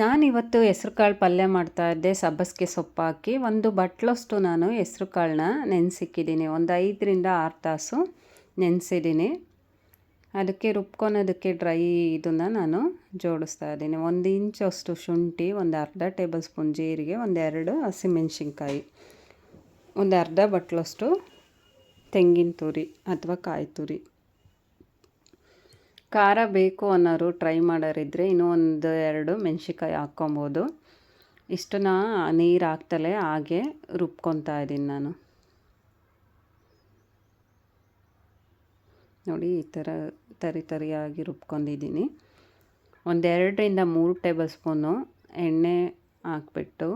ನಾನಿವತ್ತು ಹೆಸ್ರು ಕಾಳು ಪಲ್ಯ ಮಾಡ್ತಾ ಇದ್ದೆ, ಸಬ್ಬಸಿಗೆ ಸೊಪ್ಪು ಹಾಕಿ. ಒಂದು ಬಟ್ಲಷ್ಟು ನಾನು ಹೆಸ್ರು ಕಾಳನ್ನ ನೆನೆಸಿಕ್ಕಿದ್ದೀನಿ. ಒಂದು ಐದರಿಂದ ಆರು ತಾಸು ನೆನೆಸಿದ್ದೀನಿ. ಅದಕ್ಕೆ ರುಬ್ಕೊಳೋದಕ್ಕೆ ಡ್ರೈ ಇದನ್ನು ನಾನು ಜೋಡಿಸ್ತಾ ಇದ್ದೀನಿ. ಒಂದು ಇಂಚಷ್ಟು ಶುಂಠಿ, ಒಂದು ಅರ್ಧ ಟೇಬಲ್ ಸ್ಪೂನ್ ಜೀರಿಗೆ ಒಂದೆರಡು ಹಸಿಮೆಣ್ಸಿನ್ಕಾಯಿ, ಒಂದು ಅರ್ಧ ಬಟ್ಲಷ್ಟು ತೆಂಗಿನ ತುರಿ ಅಥವಾ ಕಾಯಿ ತುರಿ. ಖಾರ ಬೇಕು ಅನ್ನೋರು ಟ್ರೈ ಮಾಡೋರಿದ್ದರೆ ಇನ್ನೂ ಒಂದು ಎರಡು ಮೆಣ್ಸಿಕಾಯಿ ಹಾಕ್ಕೊಬೋದು. ಇಷ್ಟನ್ನ ನೀರು ಹಾಕ್ತಲೇ ಹಾಗೆ ರುಬ್ಕೊತಾ ಇದ್ದೀನಿ ನಾನು. ನೋಡಿ ಈ ಥರ ತರಿ ತರಿಯಾಗಿ ರುಬ್ಕೊಂಡಿದ್ದೀನಿ. ಒಂದೆರಡರಿಂದ ಮೂರು ಟೇಬಲ್ ಸ್ಪೂನು ಎಣ್ಣೆ ಹಾಕ್ಬಿಟ್ಟು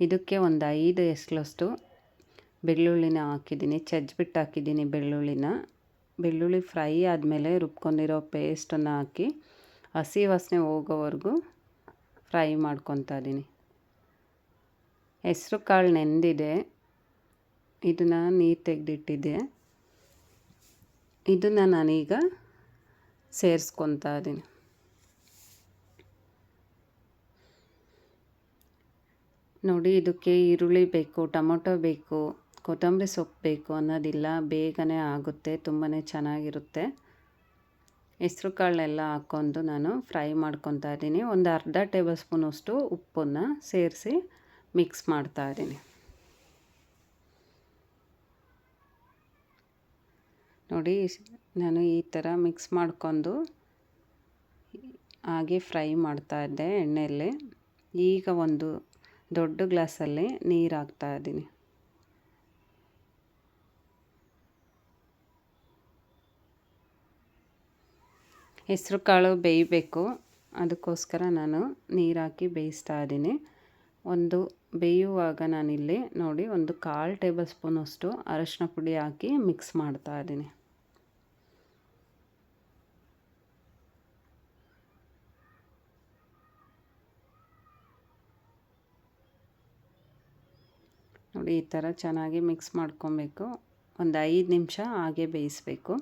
ಇದಕ್ಕೆ ಒಂದು ಐದು ಎಸ್ಲಷ್ಟು ಬೆಳ್ಳುಳ್ಳಿನ ಹಾಕಿದ್ದೀನಿ. ಚಜ್ಜಿಬಿಟ್ಟು ಹಾಕಿದ್ದೀನಿ ಬೆಳ್ಳುಳ್ಳಿನ. ಬೆಳ್ಳುಳ್ಳಿ ಫ್ರೈ ಆದಮೇಲೆ ರುಬ್ಕೊಂಡಿರೋ ಪೇಸ್ಟನ್ನು ಹಾಕಿ ಹಸಿ ವಾಸನೆ ಹೋಗೋವರೆಗೂ ಫ್ರೈ ಮಾಡ್ಕೊತಾ ಇದ್ದೀನಿ. ಹೆಸ್ರು ಕಾಳು ನೆಂದಿದೆ. ಇದನ್ನು ನೀರು ತೆಗೆದಿಟ್ಟಿದ್ದೆ. ಇದನ್ನು ನಾನೀಗ ಸೇರಿಸ್ಕೊತಾ ಇದ್ದೀನಿ. ನೋಡಿ, ಇದಕ್ಕೆ ಈರುಳ್ಳಿ ಬೇಕು, ಟೊಮೊಟೊ ಬೇಕು ಕೊತ್ತಂಬರಿ ಸೊಪ್ಪು ಬೇಕು ಅನ್ನೋದಿಲ್ಲ, ಬೇಗನೆ ಆಗುತ್ತೆ ತುಂಬಾ ಚೆನ್ನಾಗಿರುತ್ತೆ. ಹೆಸ್ರು ಕಾಳನ್ನೆಲ್ಲ ಹಾಕ್ಕೊಂಡು ನಾನು ಫ್ರೈ ಮಾಡ್ಕೊತಾ ಇದ್ದೀನಿ. ಒಂದು ಅರ್ಧ ಟೇಬಲ್ ಸ್ಪೂನಷ್ಟು ಉಪ್ಪನ್ನು ಸೇರಿಸಿ ಮಿಕ್ಸ್ ಮಾಡ್ತಾ ಇದ್ದೀನಿ. ನೋಡಿ, ನಾನು ಈ ಥರ ಮಿಕ್ಸ್ ಮಾಡ್ಕೊಂಡು ಹಾಗೆ ಫ್ರೈ ಮಾಡ್ತಾ ಇದ್ದೆ ಎಣ್ಣೆಯಲ್ಲಿ. ಈಗ ಒಂದು ದೊಡ್ಡ ಗ್ಲಾಸಲ್ಲಿ ನೀರು ಹಾಕ್ತಾ ಇದ್ದೀನಿ. ಹೆಸ್ರು ಕಾಳು ಬೇಯಬೇಕು. ಅದಕ್ಕೋಸ್ಕರ ನಾನು ನೀರು ಹಾಕಿ ಬೇಯಿಸ್ತಾ ಇದ್ದೀನಿ. ಒಂದು ಬೇಯುವಾಗ ನಾನಿಲ್ಲಿ ನೋಡಿ ಒಂದು ಕಾಲು ಟೇಬಲ್ ಸ್ಪೂನಷ್ಟು ಅರಶಿನ ಪುಡಿ ಹಾಕಿ ಮಿಕ್ಸ್ ಮಾಡ್ತಾ ಇದ್ದೀನಿ. ನೋಡಿ ಈ ಥರ ಚೆನ್ನಾಗಿ ಮಿಕ್ಸ್ ಮಾಡ್ಕೊಬೇಕು. ಒಂದು ಐದು ನಿಮಿಷ ಹಾಗೆ ಬೇಯಿಸಬೇಕು.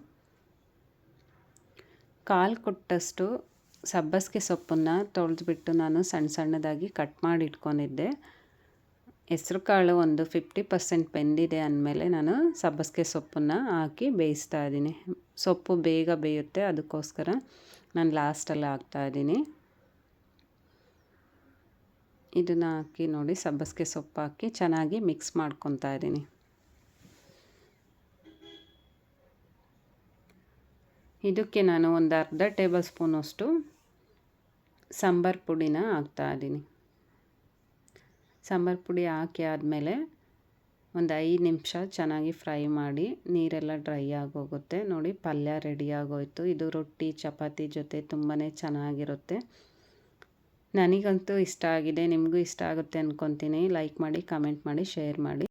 ಕಾಲು ಕೊಟ್ಟಷ್ಟು ಸಬ್ಬಸಿಗೆ ಸೊಪ್ಪನ್ನು ತೊಳೆದ್ಬಿಟ್ಟು ನಾನು ಸಣ್ಣ ಸಣ್ಣದಾಗಿ ಕಟ್ ಮಾಡಿ ಇಟ್ಕೊಂಡಿದ್ದೆ ಹೆಸ್ರು ಕಾಳು ಒಂದು ಫಿಫ್ಟಿ ಪರ್ಸೆಂಟ್ ಬೆಂದಿದೆ ಅಂದಮೇಲೆ ನಾನು ಸಬ್ಬಸಿಗೆ ಸೊಪ್ಪನ್ನು ಹಾಕಿ ಬೇಯಿಸ್ತಾ ಇದ್ದೀನಿ. ಸೊಪ್ಪು ಬೇಗ ಬೇಯುತ್ತೆ, ಅದಕ್ಕೋಸ್ಕರ ನಾನು ಲಾಸ್ಟಲ್ಲಿ ಹಾಕ್ತಾಯಿದ್ದೀನಿ ಇದನ್ನು ಹಾಕಿ ನೋಡಿ, ಸಬ್ಬಸಿಗೆ ಸೊಪ್ಪು ಹಾಕಿ ಚೆನ್ನಾಗಿ ಮಿಕ್ಸ್ ಮಾಡ್ಕೊತಾ ಇದ್ದೀನಿ. ಇದಕ್ಕೆ ನಾನು ಒಂದು ಅರ್ಧ ಟೇಬಲ್ ಸ್ಪೂನಷ್ಟು ಸಾಂಬಾರು ಪುಡಿನ ಹಾಕ್ತಾಯಿದ್ದೀನಿ ಸಾಂಬಾರು ಪುಡಿ ಹಾಕಿ ಆದಮೇಲೆ ಒಂದು ಐದು ನಿಮಿಷ ಚೆನ್ನಾಗಿ ಫ್ರೈ ಮಾಡಿ ನೀರೆಲ್ಲ ಡ್ರೈ ಆಗೋಗುತ್ತೆ. ನೋಡಿ, ಪಲ್ಯ ರೆಡಿ ಆಗೋಯ್ತು. ಇದು ರೊಟ್ಟಿ, ಚಪಾತಿ ಜೊತೆ ತುಂಬಾ ಚೆನ್ನಾಗಿರುತ್ತೆ. ನನಗಂತೂ ಇಷ್ಟ ಆಗಿದೆ. ನಿಮಗೂ ಇಷ್ಟ ಆಗುತ್ತೆ ಅಂದ್ಕೊತೀನಿ ಲೈಕ್ ಮಾಡಿ, ಕಮೆಂಟ್ ಮಾಡಿ, ಶೇರ್ ಮಾಡಿ.